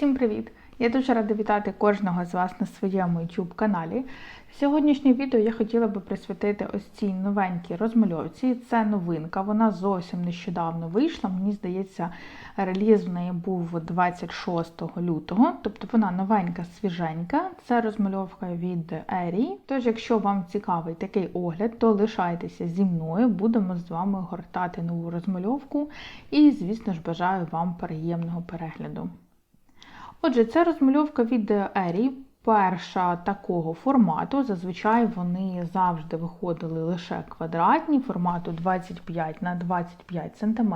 Всім привіт! Я дуже рада вітати кожного з вас на своєму YouTube каналі. Сьогоднішнє відео я хотіла би присвятити ось цій новенькій розмальовці. Це новинка, вона зовсім нещодавно вийшла. Мені здається, реліз в неї був 26 лютого, тобто вона новенька, свіженька. Це розмальовка від Ері. Тож, якщо вам цікавий такий огляд, то лишайтеся зі мною, будемо з вами гортати нову розмальовку. І, звісно ж, бажаю вам приємного перегляду. Отже, це розмальовка від Ері, перша такого формату. Зазвичай вони завжди виходили лише квадратні, формату 25 на 25 см.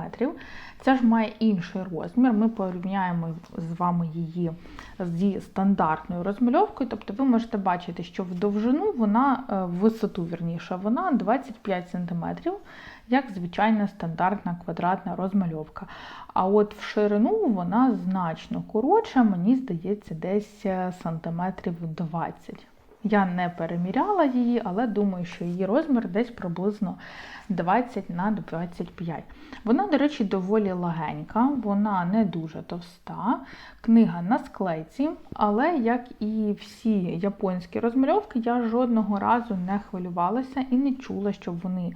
Це ж має інший розмір. Ми порівняємо з вами її зі стандартною розмальовкою. Тобто ви можете бачити, що в довжину вона, в висоту вірніше, вона 25 см як звичайна стандартна квадратна розмальовка. А от в ширину вона значно коротша, мені здається, десь сантиметрів 20. Я не переміряла її, але думаю, що її розмір десь приблизно 20 на 25. Вона, до речі, доволі легенька, вона не дуже товста. Книга на склейці, але, як і всі японські розмальовки, я жодного разу не хвилювалася і не чула, щоб вони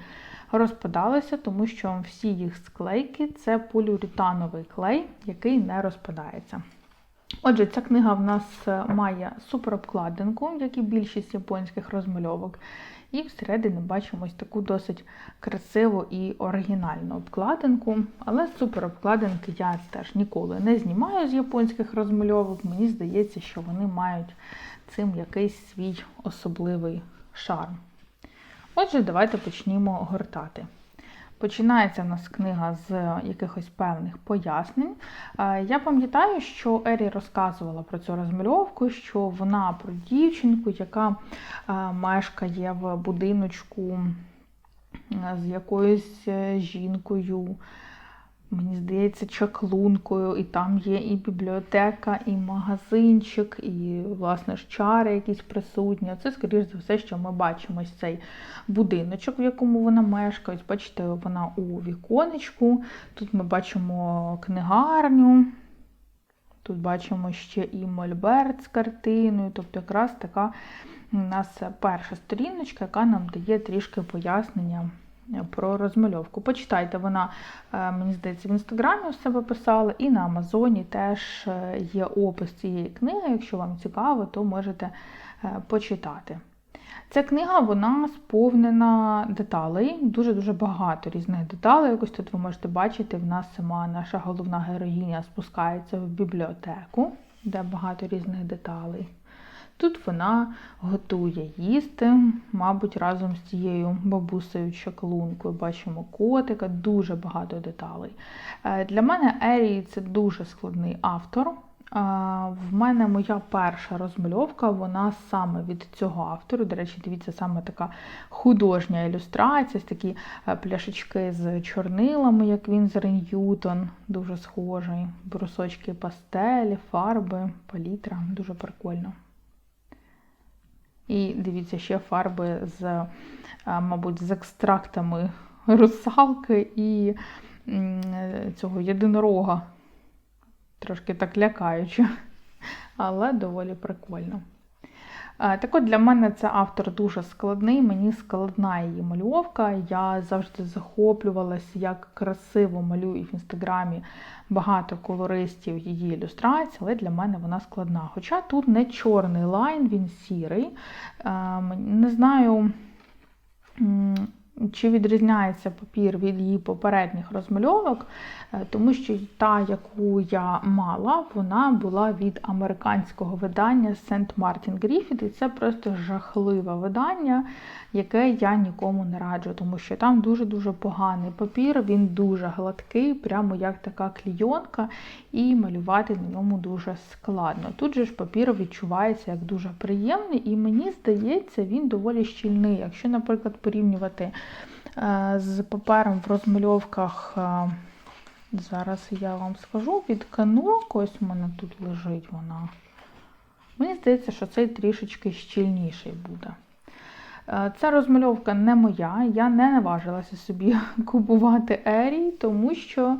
розпадалися, тому що всі їх склейки це поліуретановий клей, який не розпадається. Отже, ця книга в нас має суперобкладинку, як і більшість японських розмальовок. І всередині бачимо ось таку досить красиву і оригінальну обкладинку. Але суперобкладинки я теж ніколи не знімаю з японських розмальовок. Мені здається, що вони мають цим якийсь свій особливий шарм. Отже, давайте почнімо гортати. Починається в нас книга з якихось певних пояснень. Я пам'ятаю, що Ері розказувала про цю розмальовку, що вона про дівчинку, яка мешкає в будиночку з якоюсь е, жінкою мені здається, чаклункою, і там є і бібліотека, і магазинчик, і, власне, ж чари якісь присутні. Це, скоріш за все, що ми бачимо ось цей будиночок, в якому вона мешкає. Бачите, вона у віконечку. Тут ми бачимо книгарню. Тут бачимо ще і Мольберт з картиною, тобто якраз така у нас перша сторіночка, яка нам дає трішки пояснення про розмальовку. Почитайте, вона, е, мені здається, в інстаграмі у себе писала, і на Амазоні теж е, є опис цієї книги. Якщо вам цікаво, то можете е, почитати. Ця книга вона сповнена деталей, дуже-дуже багато різних деталей. Якось тут ви можете бачити, в нас сама наша головна героїня спускається в бібліотеку, де багато різних деталей. Тут вона готує їсти, мабуть, разом з цією бабусею чаклункою бачимо котика, дуже багато деталей. Е, для мене Ерій це дуже складний автор. Е, в мене моя перша розмальовка, вона саме від цього автору. До речі, дивіться, саме така художня ілюстрація, такі е, пляшечки з чорнилами, як він з Рен'ютон, дуже схожий. Брусочки пастелі, фарби, палітра, дуже прикольно. І дивіться, ще фарби з, мабуть, з екстрактами русалки і цього єдинорога. Трошки так лякаюче, але доволі прикольно. Так от для мене це автор дуже складний, мені складна її мальовка. Я завжди захоплювалася, як красиво малює в інстаграмі багато колористів її ілюстрацій, але для мене вона складна. Хоча тут не чорний лайн, він сірий. Не знаю. Чи відрізняється папір від її попередніх розмальовок, е, тому що та, яку я мала, вона була від американського видання Сент Мартін Гріфіт, і це просто жахливе видання, яке я нікому не раджу, тому що там дуже-дуже поганий папір, він дуже гладкий, прямо як така клійонка, і малювати на ньому дуже складно. Тут же ж папір відчувається як дуже приємний, і мені здається, він доволі щільний. Якщо, наприклад, порівнювати. Е, з папером в розмальовках, е, зараз я вам скажу, від канок, ось у мене тут лежить вона. Мені здається, що цей трішечки щільніший буде. Е, Ця розмальовка не моя, я не наважилася собі купувати Ері, тому що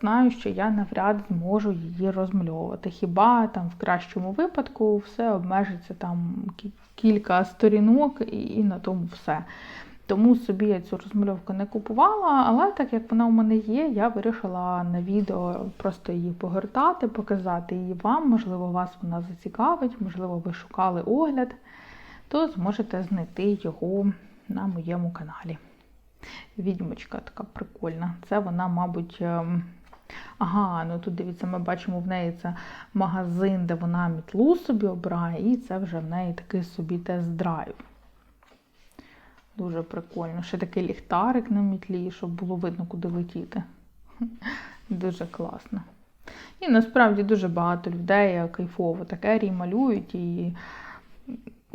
знаю, що я навряд зможу її розмальовувати. Хіба там в кращому випадку все обмежиться там кілька сторінок і на тому все. Тому собі я цю розмальовку не купувала, але так як вона у мене є, я вирішила на відео просто її погортати, показати її вам. Можливо, вас вона зацікавить, можливо, ви шукали огляд, то зможете знайти його на моєму каналі. Відьмочка така прикольна. Це вона, мабуть. ем, Ага, ну тут дивіться, ми бачимо в неї це магазин, де вона мітлу собі обирає, і це вже в неї такий собі тест-драйв. Дуже прикольно. Ще такий ліхтарик на мітлі, щоб було видно, куди летіти. Дуже класно. І насправді дуже багато людей кайфово таке рій малюють, і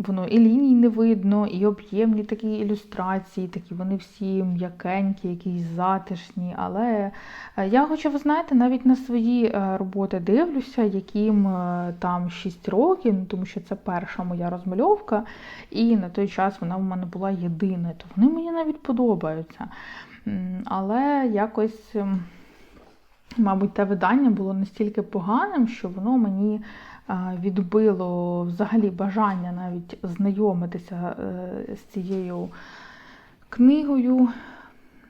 воно і ліній не видно, і об'ємні такі ілюстрації, такі вони всі м'якенькі, якісь затишні. Але е, я хочу, ви знаєте, навіть на свої е, роботи дивлюся, яким е, там 6 років, тому що це перша моя розмальовка, і на той час вона в мене була єдина, то вони мені навіть подобаються. Але якось. Мабуть, те видання було настільки поганим, що воно мені відбило взагалі бажання навіть знайомитися е, з цією книгою,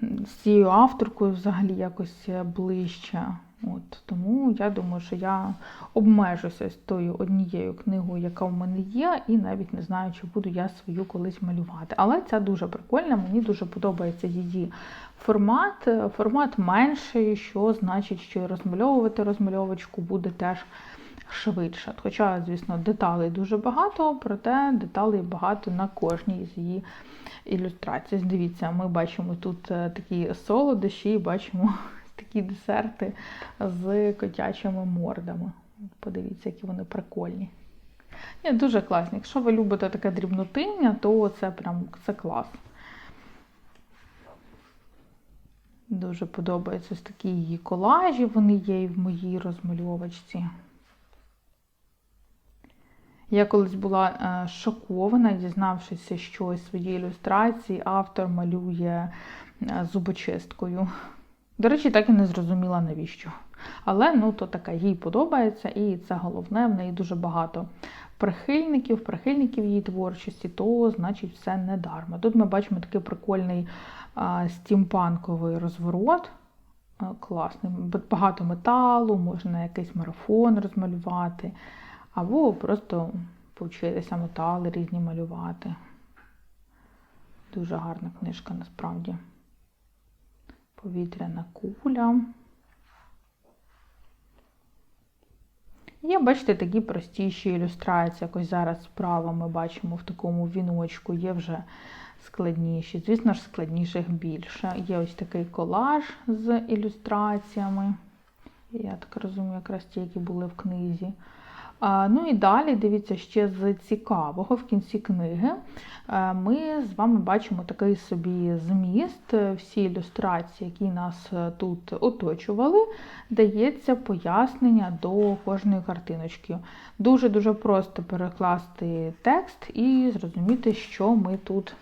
з цією авторкою взагалі якось ближче. От, тому я думаю, що я обмежуся з тою однією книгою, яка в мене є, і навіть не знаю, чи буду я свою колись малювати. Але ця дуже прикольна, мені дуже подобається її формат. Формат менший, що значить, що розмальовувати розмальовочку буде теж швидше. Хоча, звісно, деталей дуже багато, проте деталей багато на кожній з її ілюстрацій. Дивіться, ми бачимо тут е, такі солодощі, бачимо такі десерти з котячими мордами. Подивіться, які вони прикольні. Ні, дуже класні. Якщо ви любите таке дрібнотиння, то це прям це клас. Дуже подобаються ось такі її колажі, вони є і в моїй розмальовочці. Я колись була е, шокована, дізнавшися, що із своєї ілюстрації автор малює е, зубочисткою. До речі, так і не зрозуміла навіщо. Але ну, то таке, їй подобається, і це головне, в неї дуже багато прихильників, прихильників її творчості, то значить все не дарма. Тут ми бачимо такий прикольний а, стімпанковий розворот. Класний. Багато металу, можна якийсь марафон розмалювати, або просто повчитися метали різні малювати. Дуже гарна книжка насправді. Повітряна куля. Є, бачите, такі простіші ілюстрації. Якось зараз справа ми бачимо в такому віночку, є вже складніші. Звісно ж, складніших більше. Є ось такий колаж з ілюстраціями. Я так розумію, якраз ті, які були в книзі. Ну і далі, дивіться, ще з цікавого в кінці книги е, ми з вами бачимо такий собі зміст. Всі ілюстрації, які нас е, тут оточували, дається пояснення до кожної картиночки. Дуже-дуже просто перекласти текст і зрозуміти, що ми тут.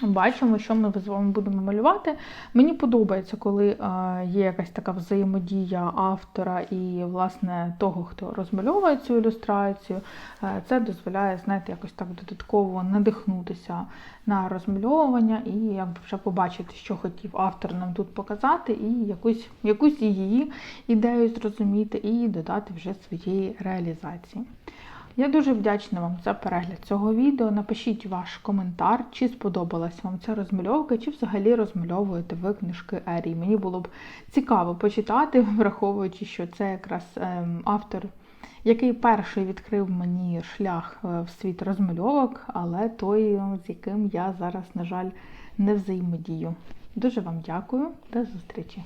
Бачимо, що ми з вами будемо малювати. Мені подобається, коли е, є якась така взаємодія автора і, власне, того, хто розмальовує цю ілюстрацію. Е, це дозволяє, знаєте, якось так додатково надихнутися на розмальовування і якби вже побачити, що хотів автор нам тут показати, і якусь, якусь її ідею зрозуміти, і додати вже своєї реалізації. Я дуже вдячна вам за перегляд цього відео. Напишіть ваш коментар, чи сподобалась вам ця розмальовка, чи взагалі розмальовуєте ви книжки Ерії. Мені було б цікаво почитати, враховуючи, що це якраз ем, автор, який перший відкрив мені шлях е, в світ розмальовок, але той, з яким я зараз, на жаль, не взаємодію. Дуже вам дякую, до зустрічі!